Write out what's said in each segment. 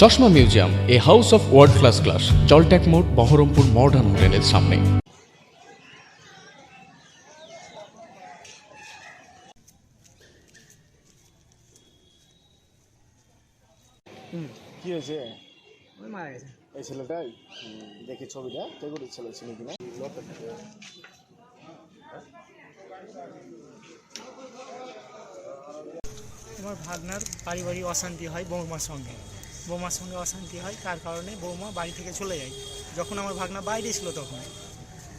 চশমা museum a house of world class class জলট্যাক মোড় Baharampur modern হোটেলের সামনে। কি হয়েছে? এই ছেলেটাই? দেখি ছবিটা। কে করে ছেলে? ছিল কিনা? আমার ভাগনার পারিবারিক অশান্তি হয় বৌমার সঙ্গে। বৌমার সঙ্গে অশান্তি হয় তার কারণে বৌমা বাড়ি থেকে চলে যায়। যখন আমার ভাগনা বাইরে ছিল তখন।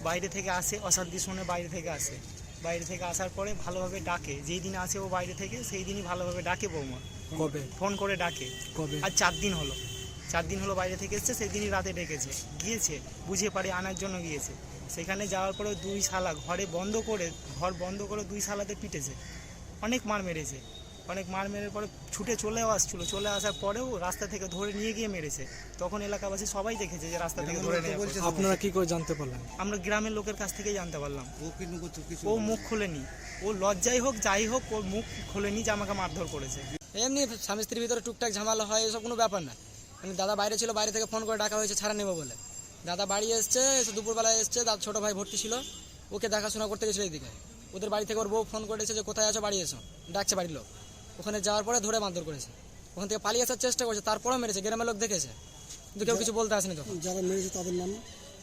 বাইরে থেকে আসে অশান্তি শুনে বাইরে থেকে আসে। বাইরে থেকে আসার পরে ভালোভাবে ডাকে। যেই দিন আসে ও বাইরে থেকে সেই দিনই ভালোভাবে ডাকে বৌমা। কবে? ফোন করে ডাকে। কবে? আর চার দিন হলো। চার দিন হলো বাইরে থেকে এসছে সেই দিনই রাতে ডেকেছে। গিয়েছে বুঝে পারে আনার জন্য গিয়েছে। সেখানে যাওয়ার পরে দুই শালা ঘরে বন্ধ করে ঘর বন্ধ করে দুই শালাতে পিটেছে। অনেক মার মেরেছে। অনেক মার মেরে পরে ছুটে চলেও আসছিল। চলে আসার পরেও রাস্তা থেকে ধরে নিয়ে গিয়ে মেরেছে। তখন এলাকাবাসী সবাই দেখেছে যে রাস্তা থেকে ধরে নিয়ে আসছে। আপনারা কি করে জানতে পারলেন? আমরা গ্রামের লোকের কাছ থেকেই জানতে পারলাম। ও কিন্তু ও মুখ খুলেনি। ও লজ্জাই হোক যাই হোক ও মুখ খুলেনি যে আমাকে মারধর করেছে। এমনি স্বামী স্ত্রীর ভিতরে টুকটাক ঝামেলা হয় এসব কোনো ব্যাপার না। মানে দাদা বাইরে ছিল বাইরে থেকে ফোন করে ডাকা হয়েছে ছাড়া নেব বলে। দাদা বাড়ি এসছে এসে দুপুরবেলায় এসছে দাদা ছোটো ভাই ভর্তি ছিল। ওকে দেখাশোনা করতে গেছিল এইদিকে। ওদের বাড়ি থেকে ওর বউ ফোন করেছে যে কোথায় আছো? বাড়ি এসো। ডাকছে বাড়ির লোক। ওখানে যাওয়ার পরে ধরে মারধর করেছে। ওখান থেকে পালিয়ে আসার চেষ্টা করেছে তারপরেও মেরেছে গ্রামের লোক দেখেছে। কিন্তু কেউ কিছু বলতে আসেনি তখন। যারা মেরেছে তাদের নাম?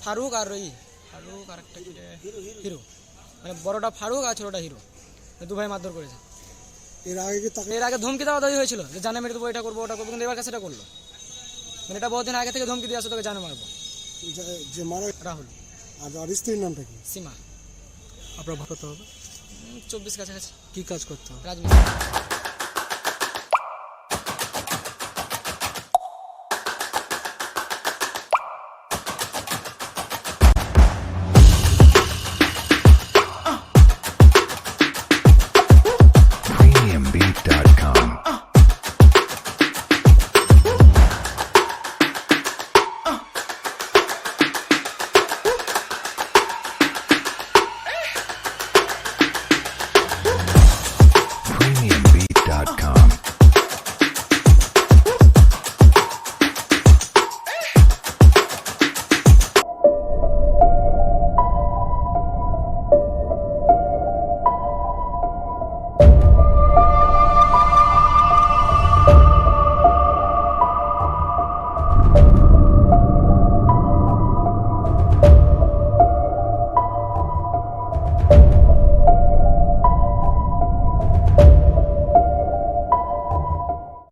ফারুক আর ওই ফারুক আর একটা হিরো। মানে বড়টা ফারুক আর ছোটটা হিরো। দু ভাই মারধর করেছে। এর আগে কি এর আগে ধমকি দেওয়া দাবি হয়েছিল যে জানে মেরে দেবো এটা করব ওটা করব কিন্তু এবার কাছে এটা করল। মানে এটা বহুদিন আগে থেকে ধমকি দিয়ে আসো তোকে জানে মারবো। যে- যে মারা রাহুল। আর আর স্ত্রীর নামটা কি? সীমা। আপনার ভালো হবে? চব্বিশ কাছাকাছি। কি কাজ করতে হবে? রাজমিস্ত্রি।